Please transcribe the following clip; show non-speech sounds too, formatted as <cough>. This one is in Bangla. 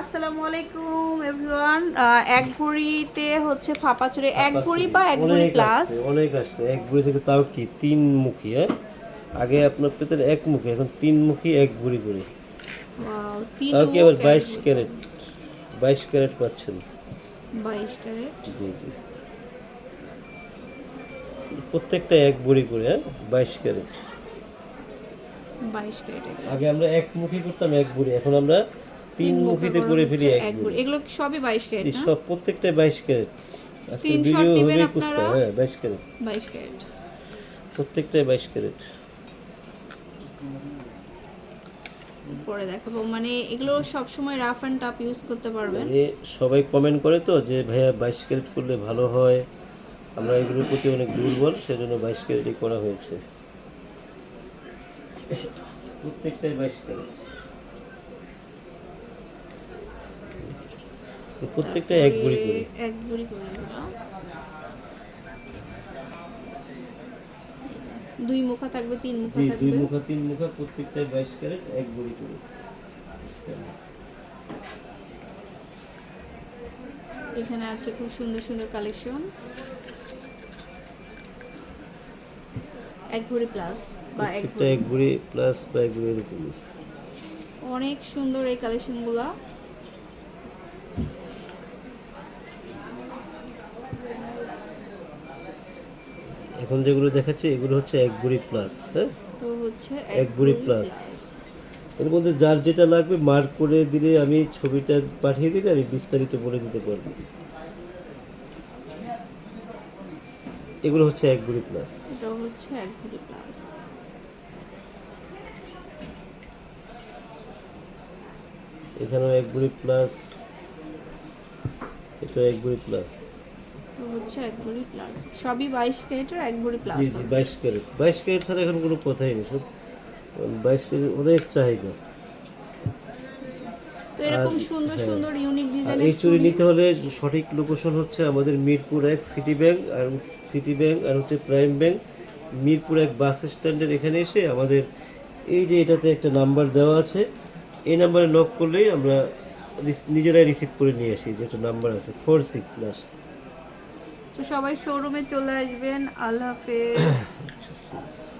আসসালামু আলাইকুম এভরিওয়ান এক ভরিতে হচ্ছে ফাপা চুড়ি এক ভরি বা এক ভরি প্লাস অনেক আসছে এক বুড়ি থেকে তাও কি তিন মুখী হ্যাঁ? আগে আপনার পেতেন এক মুখী এখন তিন মুখী এক বুড়ি করে। তাও কি আবার বাইশ ক্যারেট? বাইশ ক্যারেট পাচ্ছেন। বাইশ ক্যারেট? জি জি। প্রত্যেকটা এক বুড়ি করে হ্যাঁ? বাইশ ক্যারেট। বাইশ ক্যারেট আগে আমরা এক মুখী করতাম এক বুড়ি এখন আমরা তিন মুখীতে করে ফেলি এক ভরি। বুড়ি এগুলো সবই বাইশ ক্যারেট না? সব প্রত্যেকটাই বাইশ ক্যারেট। দিবেন হবেই আপনারা। হ্যাঁ বাইশ ক্যারেট। বাইশ ক্যারেট। প্রত্যেকটাই বাইশ ক্যারেট। পরে দেখাবো। মানে এগুলো সব সময় রাফ অ্যান্ড টাফ ইউজ করতে পারবেন। সবাই কমেন্ট করে তো যে ভাইয়া বাইশ ক্যারেট করলে ভালো হয়? আমরা এগুলোর প্রতি অনেক দুর্বল সেজন্য বাইশ ক্যারেটই করা হয়েছে। প্রত্যেকটাই বাইশ ক্যারেট। প্রত্যেকটাই এক ভরি করে। এক ভরি করে দুই মুখা থাকবে তিন মুখা জি দুই মুখা তিন মুখা প্রত্যেকটাই বাইশ ক্যারেট এক ভরি করে। এখানে আছে খুব সুন্দর সুন্দর কালেকশন এক ভরি প্লাস বা এক এক ভরি প্লাস বা এক ভরি এরকমই। অনেক সুন্দর এই কালেকশনগুলো এখন যেগুলো দেখাচ্ছি এগুলো হচ্ছে এক ভরি প্লাস হ্যাঁ হচ্ছে এক ভরি প্লাস এর মধ্যে যার যেটা লাগবে মার্ক করে দিলে আমি ছবিটা পাঠিয়ে দিলে আমি বিস্তারিত বলে দিতে পারব। এগুলো হচ্ছে এক ভরি প্লাস এটা হচ্ছে এক ভরি প্লাস এখানেও এক ভরি প্লাস এটা এক ভরি প্লাস হচ্ছে এক ভরি প্লাস সবই বাইশ ক্যারেটের এক ভরি প্লাস জি জি বাইশ ক্যারেট। বাইশ ক্যারেট ছাড়া এখন কোনো কথাই নেই সব বাইশ ক্যারেট অনেক চাহিদা। তো এরকম সুন্দর হ্যাঁ। সুন্দর ইউনিক আর ডিজাইনের এই চুরি নিতে হলে সঠিক লোকেশন হচ্ছে আমাদের মিরপুর এক সিটি ব্যাংক আর সিটি ব্যাংক আর হচ্ছে প্রাইম ব্যাংক মিরপুর এক বাস স্ট্যান্ডের এখানে এসে আমাদের এই যে এটাতে একটা নাম্বার দেওয়া আছে। এই নাম্বারে নক করলেই আমরা নিজেরাই রিসিভ করে নিয়ে আসি যেটা নাম্বার আছে ফোর সিক্স লাস্ট তো সবাই শোরুমে চলে আসবেন। আল্লাহ হাফেজ। <laughs>